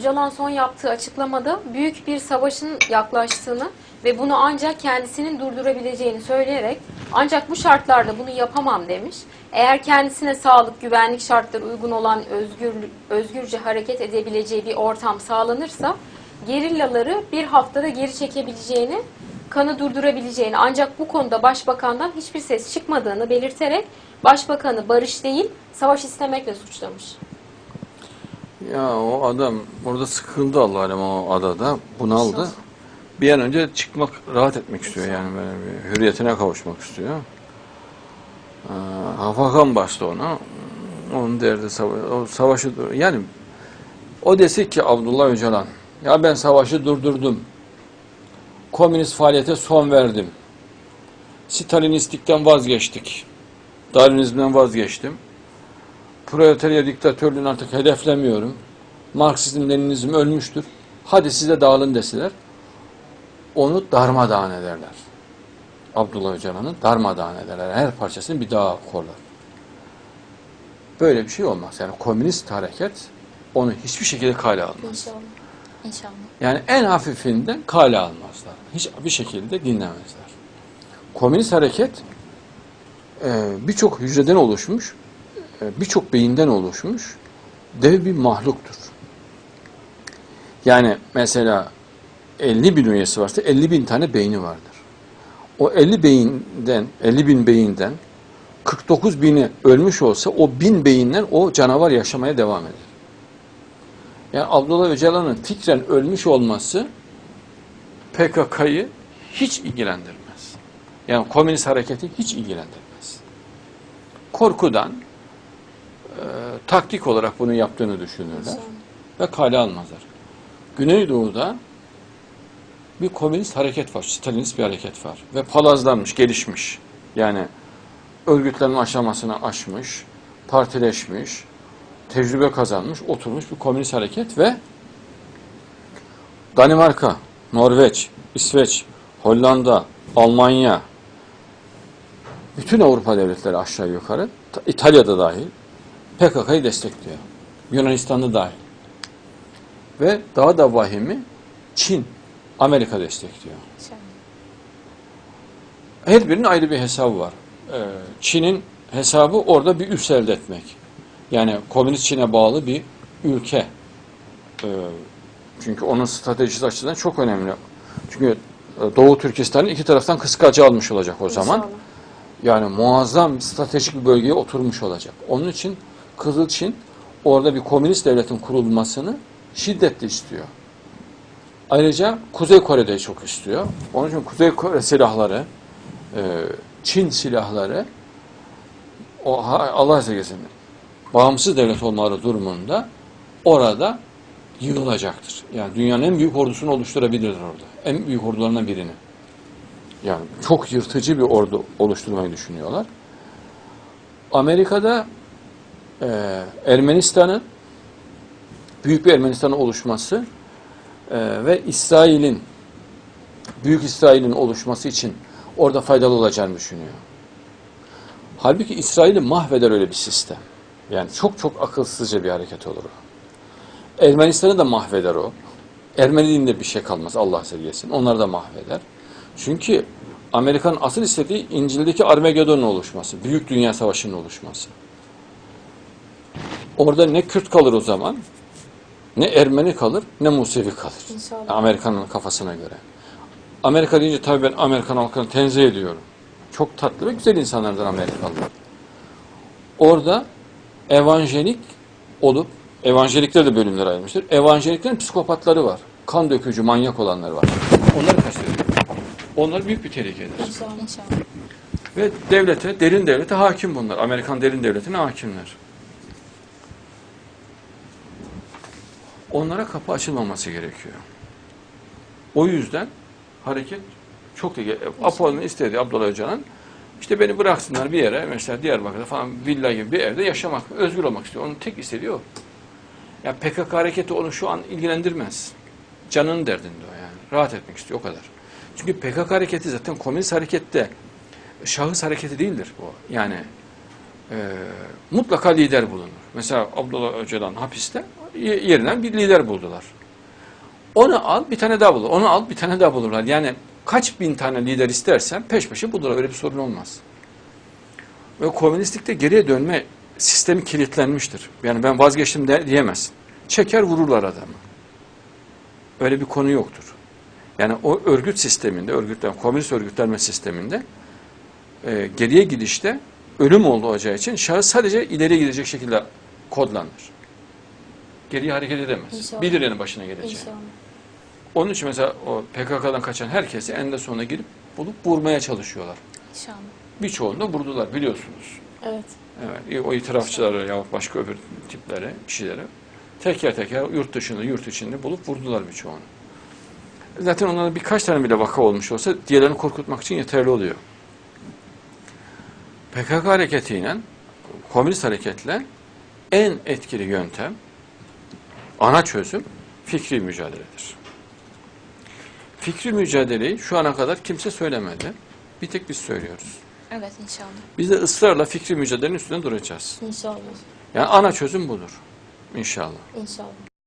Öcalan son yaptığı açıklamada büyük bir savaşın yaklaştığını ve bunu ancak kendisinin durdurabileceğini söyleyerek ancak bu şartlarda bunu yapamam demiş. Eğer kendisine sağlık, güvenlik şartları uygun olan özgür, özgürce hareket edebileceği bir ortam sağlanırsa gerillaları bir haftada geri çekebileceğini, kanı durdurabileceğini ancak bu konuda başbakandan hiçbir ses çıkmadığını belirterek başbakanı barış değil savaş istemekle suçlamış. Ya o adam orada sıkıldı Allah alem o adada bunaldı. Bir an önce çıkmak, rahat etmek istiyor yani böyle bir hürriyetine kavuşmak istiyor. Ee, Hafakan bastı ona. Onun derdi savaş, o savaşı dur. Yani o desek ki Abdullah Öcalan ya ben savaşı durdurdum. Komünist faaliyete son verdim. Stalinistlikten vazgeçtik. Darwinizmden vazgeçtim. Proletarya diktatörlüğünü artık hedeflemiyorum. Marksizm, Leninizm ölmüştür. Hadi size dağılın deseler onu darmadağın ederler. Abdullah Öcalan'ı darmadağın ederler. Her parçasını bir dağa korlar. Böyle bir şey olmaz. Yani komünist hareket onu hiçbir şekilde kale almaz. İnşallah. İnşallah. Yani en hafifinden kale almazlar. Hiçbir şekilde dinlemezler. Komünist hareket e, birçok hücreden oluşmuş, birçok beyinden oluşmuş dev bir mahluktur. Yani mesela 50 bin üyesi varsa 50 bin tane beyni vardır. O 50 beyinden, 50 bin beyinden 49 bini ölmüş olsa o bin beyinden o canavar yaşamaya devam eder. Yani Abdullah Öcalan'ın fikren ölmüş olması PKK'yı hiç ilgilendirmez. Yani komünist hareketi hiç ilgilendirmez. Korkudan e, taktik olarak bunu yaptığını düşünürler ve kale almazlar. Güneydoğu'da bir komünist hareket var, Stalinist bir hareket var ve palazlanmış, gelişmiş. Yani örgütlenme aşamasını aşmış, partileşmiş, tecrübe kazanmış, oturmuş bir komünist hareket ve Danimarka, Norveç, İsveç, Hollanda, Almanya, bütün Avrupa devletleri aşağı yukarı, Ta- İtalya'da dahil PKK'yı destekliyor. Yunanistan'da dahil. Ve daha da vahimi Çin, Amerika destekliyor. Her birinin ayrı bir hesabı var. Ee, Çin'in hesabı orada bir üs elde etmek. Yani komünist Çin'e bağlı bir ülke. Ee, çünkü onun stratejisi açısından çok önemli. Çünkü e, Doğu Türkistan'ı iki taraftan kıskacı almış olacak o zaman. İnşallah. Yani muazzam stratejik bir bölgeye oturmuş olacak. Onun için Kızıl Çin orada bir komünist devletin kurulmasını şiddetle istiyor. Ayrıca Kuzey Kore'de çok istiyor. Onun için Kuzey Kore silahları, e, Çin silahları o Allah celle bağımsız devlet olmaları durumunda orada yığılacaktır. Yani dünyanın en büyük ordusunu oluşturabilirler orada. En büyük ordularından birini. Yani çok yırtıcı bir ordu oluşturmayı düşünüyorlar. Amerika'da e, Ermenistan'ın büyük bir Ermenistan'ın oluşması e, ve İsrail'in Büyük İsrail'in oluşması için orada faydalı olacağını düşünüyor. Halbuki İsrail'i mahveder öyle bir sistem. Yani çok çok akılsızca bir hareket olur o. Ermenistan'ı da mahveder o. Ermeni dilinde bir şey kalmaz Allah sevgilesin. Onları da mahveder. Çünkü Amerikan asıl istediği İncil'deki Armageddon'un oluşması. Büyük Dünya Savaşı'nın oluşması. Orada ne Kürt kalır o zaman, ne Ermeni kalır, ne Musevi kalır. İnşallah. Amerikan'ın kafasına göre. Amerika deyince tabii ben Amerikan halkını tenzih ediyorum. Çok tatlı ve güzel insanlardan Amerikalılar. Orada evanjelik olup, evanjelikler de bölümler ayrılmıştır. Evanjeliklerin psikopatları var. Kan dökücü, manyak olanlar var. Onları kastediyor. Onlar büyük bir tehlikedir. İnşallah. Ve devlete, derin devlete hakim bunlar. Amerikan derin devletine hakimler. Onlara kapı açılmaması gerekiyor. O yüzden hareket çok da Apo'nun istediği Abdullah Öcalan işte beni bıraksınlar bir yere mesela Diyarbakır'da falan villa gibi bir evde yaşamak, özgür olmak istiyor. Onun tek istediği o. Ya PKK hareketi onu şu an ilgilendirmez. Canının derdinde o yani. Rahat etmek istiyor o kadar. Çünkü PKK hareketi zaten komünist harekette şahıs hareketi değildir bu. Yani e, mutlaka lider bulunur. Mesela Abdullah Öcalan hapiste y- yerine bir lider buldular. Onu al bir tane daha bulur. Onu al bir tane daha bulurlar. Yani kaç bin tane lider istersen peş peşe bulurlar. Öyle bir sorun olmaz. Ve komünistlikte geriye dönme sistemi kilitlenmiştir. Yani ben vazgeçtim de diyemezsin. Çeker vururlar adamı. Öyle bir konu yoktur. Yani o örgüt sisteminde, örgütlen, komünist örgütlenme sisteminde e, geriye gidişte ölüm olacağı için şahıs sadece ileriye gidecek şekilde kodlanır. Geriye hareket edemez. İnşallah. Bilir yani başına geleceğini. İnşallah. Onun için mesela o PKK'dan kaçan herkesi eninde sonunda girip bulup vurmaya çalışıyorlar. İnşallah. Birçoğunu da vurdular biliyorsunuz. Evet. Evet, o itirafçıları ya başka öbür tipleri, kişileri teker teker yurt dışında, yurt içinde bulup vurdular birçoğunu. Zaten onlarda birkaç tane bile vaka olmuş olsa diğerlerini korkutmak için yeterli oluyor. PKK hareketiyle, komünist hareketle en etkili yöntem, ana çözüm fikri mücadeledir. Fikri mücadeleyi şu ana kadar kimse söylemedi. Bir tek biz söylüyoruz. Evet inşallah. Biz de ısrarla fikri mücadelenin üstünde duracağız. İnşallah. Yani ana çözüm budur. İnşallah. İnşallah.